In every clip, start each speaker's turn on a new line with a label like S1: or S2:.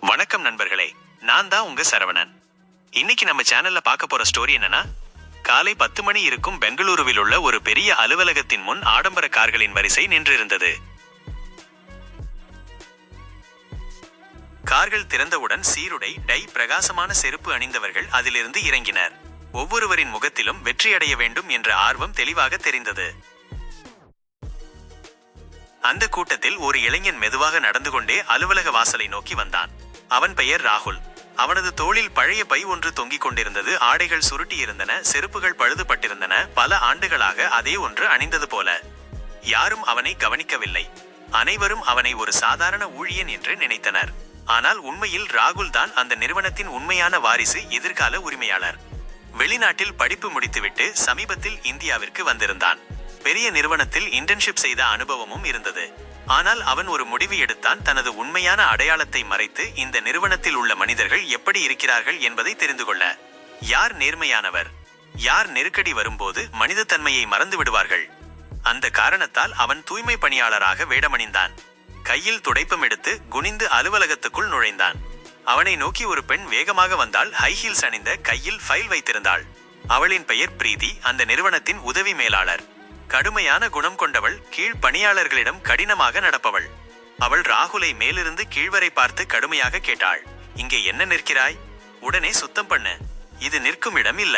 S1: வணக்கம் நண்பர்களே நான் தான் உங்க சரவணன். இன்னைக்கு நம்ம சேனல்ல பார்க்க போற ஸ்டோரி என்னன்னா காலை பத்து மணி இருக்கும் பெங்களூருவில் உள்ள ஒரு பெரிய அலுவலகத்தின் முன் ஆடம்பர கார்களின் வரிசை நின்றிருந்தது. கார்கள் திறந்தவுடன் சீருடை டை பிரகாசமான செருப்பு அணிந்தவர்கள் அதிலிருந்து இறங்கினர். ஒவ்வொருவரின் முகத்திலும் வெற்றியடைய வேண்டும் என்ற ஆர்வம் தெளிவாக தெரிந்தது. அந்த கூட்டத்தில் ஒரு இளைஞன் மெதுவாக நடந்து கொண்டே அலுவலக வாசலை நோக்கி வந்தான். அவன் பெயர் ராகுல். அவனது தோளில் பழைய பை ஒன்று தொங்கிக் கொண்டிருந்தது. ஆடைகள் சுருட்டி இருந்தன செருப்புகள் பழுதுபட்டிருந்தன. பல ஆண்டுகளாக அதே ஒன்று அணிந்தது போல. யாரும் அவனை கவனிக்கவில்லை. அனைவரும் அவனை ஒரு சாதாரண ஊழியன் என்று நினைத்தனர். ஆனால் உண்மையில் ராகுல் தான் அந்த நிறுவனத்தின் உண்மையான வாரிசு எதிர்கால உரிமையாளர். வெளிநாட்டில் படிப்பு முடித்துவிட்டு சமீபத்தில் இந்தியாவிற்கு வந்திருந்தான். பெரிய நிறுவனத்தில் இன்டர்ன்ஷிப் செய்த அனுபவமும் இருந்தது. ஆனால் அவன் ஒரு முடிவு எடுத்தான் தனது உண்மையான அடையாளத்தை மறைத்து இந்த நிறுவனத்தில் உள்ள மனிதர்கள் எப்படி இருக்கிறார்கள் என்பதை தெரிந்து கொள்ள. யார் நேர்மையானவர்? யார் நெருக்கடி வரும்போது மனிதத்தன்மையை மறந்து விடுவார்கள்? அந்த காரணத்தால் அவன் தூய்மை பணியாளராக வேடமணிந்தான். கையில் துடைப்பம் எடுத்து குனிந்து அலுவலகத்துக்குள் நுழைந்தான். அவனை நோக்கி ஒரு பெண் வேகமாக வந்தால் ஹை ஹீல்ஸ் அணிந்த கையில் ஃபைல் வைத்திருந்தாள். அவளின் பெயர் பிரீதி அந்த நிறுவனத்தின் உதவி மேலாளர். கடுமையான குணம் கொண்டவள் கீழ் பணியாளர்களிடம் கடினமாக நடப்பவள். அவள் ராகுலை மேலிருந்து கீழ்வரை பார்த்து கடுமையாக கேட்டாள் இங்கே என்ன நிற்கிறாய்? உடனே சுத்தம் பண்ண. இது நிற்கும் இடம் இல்ல.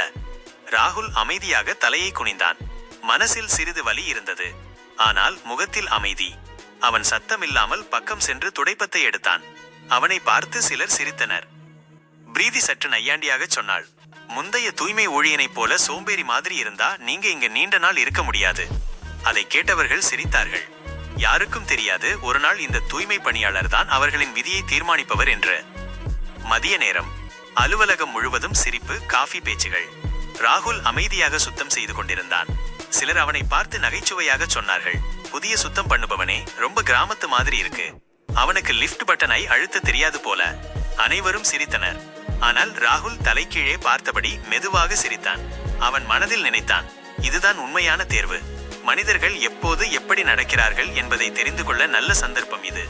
S1: ராகுல் அமைதியாக தலையை குனிந்தான். மனசில் சிறிது வலி இருந்தது. ஆனால் முகத்தில் அமைதி. அவன் சத்தமில்லாமல் பக்கம் சென்று துடைப்பத்தை எடுத்தான். அவனை பார்த்து சிலர் சிரித்தனர். பிரீதி சற்று நையாண்டியாக சொன்னாள் முந்தைய தூய்மை ஊழியனைப் போல சோம்பேறி மாதிரி இருந்தா நீங்க இங்க நீண்ட நாள் இருக்க முடியாது. அதை கேட்டவர்கள் சிரித்தார்கள். யாருக்கும் தெரியாது ஒரு நாள் இந்த தூய்மை பணியாளர் தான் அவர்களின் விதியை தீர்மானிப்பவர் என்று. மதிய நேரம். அலுவலகம் முழுவதும் சிரிப்பு காஃபி பேச்சுகள். ராகுல் அமைதியாக சுத்தம் செய்து கொண்டிருந்தான். சிலர் அவனை பார்த்து நகைச்சுவையாக சொன்னார்கள். புதிய சுத்தம் பண்ணுபவனே ரொம்ப கிராமத்து மாதிரி இருக்கு. அவனுக்கு லிஃப்ட் பட்டனை அழுத்த தெரியாது போல. அனைவரும் சிரித்தனர். ஆனால் ராகுல் தலைக்கீழே பார்த்தபடி மெதுவாக சிரித்தான். அவன் மனதில் நினைத்தான் இதுதான் உண்மையான தேர்வு. மனிதர்கள் எப்போது எப்படி நடக்கிறார்கள் என்பதை தெரிந்து கொள்ள நல்ல சந்தர்ப்பம் இது.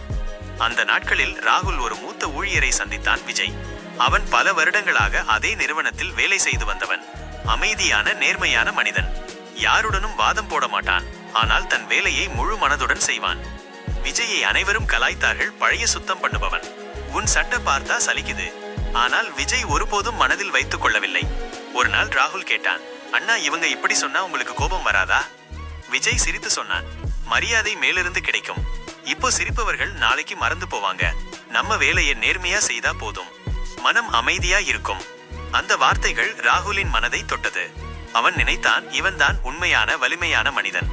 S1: அந்த நாட்களில் ராகுல் ஒரு மூத்த ஊழியரை சந்தித்தான் விஜய். அவன் பல வருடங்களாக அதே நிறுவனத்தில் வேலை செய்து வந்தவன். அமைதியான நேர்மையான மனிதன். யாருடனும் வாதம் போட மாட்டான் ஆனால் தன் வேலையை முழு மனதுடன் செய்வான். விஜயை அனைவரும் கலாய்த்தார்கள் பழைய சுத்தம் பண்ணுபவன். உன் சட்டை பார்த்தா சலிக்குது. ஆனால் விஜய் ஒருபோதும் மனதில் வைத்துக் கொள்ளவில்லை. ஒரு நாள் ராகுல் கேட்டான் அண்ணா இவங்க இப்படி சொன்னா உங்களுக்கு கோபம் வராதா? விஜய் சிரித்து சொன்னான் மரியாதை மேலிருந்து கிடைக்கும். இப்போ சிரிப்பவர்கள் நாளைக்கு மறந்து போவாங்க. நம்ம வேலையை நேர்மையா செய்தா போதும். மனம் அமைதியா இருக்கும். அந்த வார்த்தைகள் ராகுலின் மனதை தொட்டது. அவன் நினைத்தான் இவன்தான் உண்மையான வலிமையான மனிதன்.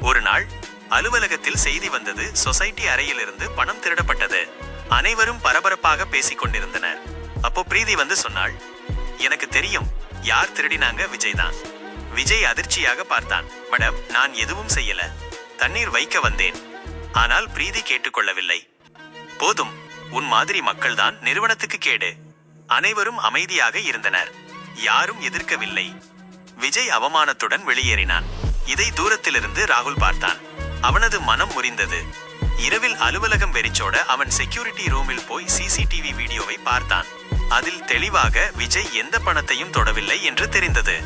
S1: ஒரு நாள் அலுவலகத்தில் செய்தி வந்தது சொசைட்டி அறையிலிருந்து பணம் திருடப்பட்டது. அனைவரும் பரபரப்பாக பேசிக் கொண்டிருந்தனர். அப்போ பிரீதி வந்து சொன்னாள் எனக்கு தெரியும் யார் திருடினாங்க விஜய் தான் விஜய் அதிர்ச்சியாக பார்த்தான் மேடம் நான் எதுவும் செய்யல. தண்ணீர் வைக்க வந்தேன். ஆனால் பிரீதி கேட்டுக்கொள்ளவில்லை. போதும் உன் மாதிரி மக்கள்தான் நிறுவனத்துக்கு கேடு. அனைவரும் அமைதியாக இருந்தனர். யாரும் எதிர்க்கவில்லை. விஜய் அவமானத்துடன் வெளியேறினான். இதை தூரத்திலிருந்து ராகுல் பார்த்தான். அவனது மனம் முறிந்தது. இரவில் அலுவலகம் வெறிச்சோட அவன் செக்யூரிட்டி ரூமில் போய் சிசிடிவி வீடியோவை பார்த்தான். அதில் தெளிவாக விஜய் எந்த பணத்தையும் தொடவில்லை என்று தெரிந்தது.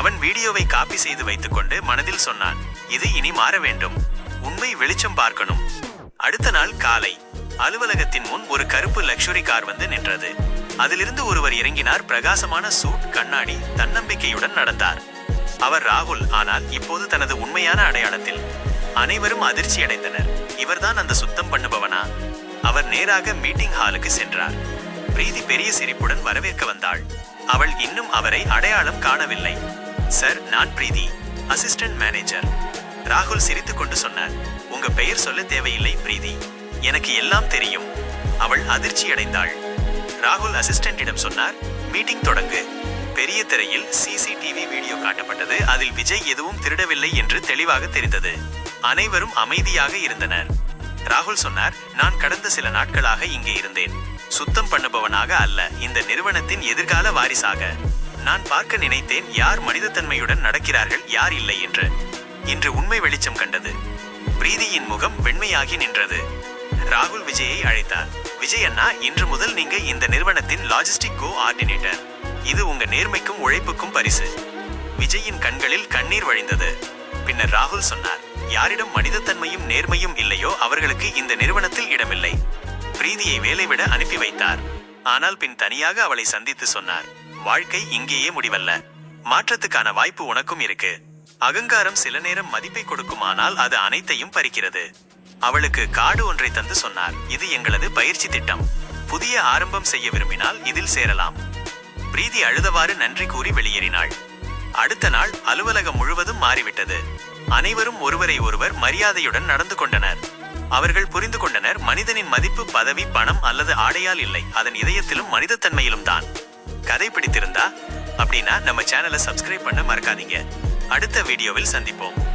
S1: அவன் வீடியோவை காப்பி செய்து வைத்துக்கொண்டு மனதில் சொன்னான் இது இனி மாற வேண்டும். உண்மை வெளிச்சம் பார்க்கணும். அடுத்த நாள் காலை அலுவலகத்தின் முன் ஒரு கருப்பு லக்ஷுரி கார் வந்து நின்றது. அதிலிருந்து ஒருவர் இறங்கினார். பிரகாசமான சூட் கண்ணாடி தன்னம்பிக்கையுடன் நடந்தார். அவர் ராகுல் ஆனால் இப்போது தனது உண்மையான அடையாளத்தில் அனைவரும் அதிர்ச்சி அடைந்தனர் இவர்தான் அந்த சுத்தம் பண்ணுபவனா? அவர் நேராக மீட்டிங் ஹாலுக்கு சென்றார். பிரீதி பெரிய சிரிப்புடன் வரவேற்க வந்தாள். அவள் இன்னும் அவரை அடையாளம் காணவில்லை. சார் நான் பிரீதி அசிஸ்டன்ட் மேனேஜர் ராகுல் சிரித்துக்கொண்டு சொன்னார். உங்க பெயர் சொல்ல தேவையில்லை பிரீதி. எனக்கு எல்லாம் தெரியும். அவள் அதிர்ச்சி அடைந்தாள். ராகுல் அசிஸ்டன்ட்டிடம் சொன்னார். மீட்டிங் தொடங்கு. பெரிய திரையில் சிசிடிவி வீடியோ காட்டப்பட்டது. அதில் விஜய் எதுவும் திருடவில்லை என்று தெளிவாக தெரிந்தது. அனைவரும் அமைதியாக இருந்தனர். ராகுல் சொன்னார் நான் கடந்த சில நாட்களாக இங்கே இருந்தேன். சுத்தம் பண்ணுபவனாக அல்ல. இந்த நிறுவனத்தின் எதிர்கால வாரிசாக. நான் பார்க்க நினைத்தேன் யார் மனிதத்தன்மையுடன் நடக்கிறார்கள் யார் இல்லை என்று. இன்று உண்மை வெளிச்சம் கண்டது. பிரீதியின் முகம் வெண்மையாகி நின்றது. ராகுல் விஜயை அழைத்தார். விஜய் அண்ணா இன்று முதல் நீங்க இந்த நிறுவனத்தின் லாஜிஸ்டிக் கோ ஆர்டினேட்டர் இது உங்க நேர்மைக்கும் உழைப்புக்கும் பரிசு. விஜயின் கண்களில் கண்ணீர் வழிந்தது. பின்னர் ராகுல் சொன்னார் யாரிடம் மனிதத்தன்மையும் நேர்மையும் இல்லையோ அவர்களுக்கு இந்த நிறுவனத்தில் இடமில்லை. பிரீதியை வேலை விட அனுப்பி வைத்தார். ஆனால் பின் தனியாக அவளை சந்தித்து சொன்னார். வாழ்க்கை இங்கேயே முடிவல்ல. மாற்றத்துக்கான வாய்ப்பு உனக்கும் இருக்கு. அகங்காரம் சில நேரம் மதிப்பை கொடுக்குமானால் அது அனைத்தையும் பறிக்கிறது. அவளுக்கு காடு ஒன்றை தந்து சொன்னார். இது எங்களது பயிற்சி திட்டம். புதிய ஆரம்பம் செய்ய விரும்பினால் இதில் சேரலாம். பிரீதி அழுதவாறு நன்றி கூறி வெளியேறினாள். அடுத்த நாள் அலுவலகம் முழுவதும் மாறிவிட்டது. அனைவரும் ஒருவரை ஒருவர் மரியாதையுடன் நடந்து கொண்டனர். அவர்கள் புரிந்து கொண்டனர் மனிதனின் மதிப்பு பதவி பணம் அல்லது ஆடையால் இல்லை. அதன் இதயத்திலும் மனிதத்தன்மையிலும் தான். கதை பிடித்திருந்தா? அப்படின்னா நம்ம சேனலை சப்ஸ்கிரைப் பண்ண மறக்காதீங்க. அடுத்த வீடியோவில் சந்திப்போம்.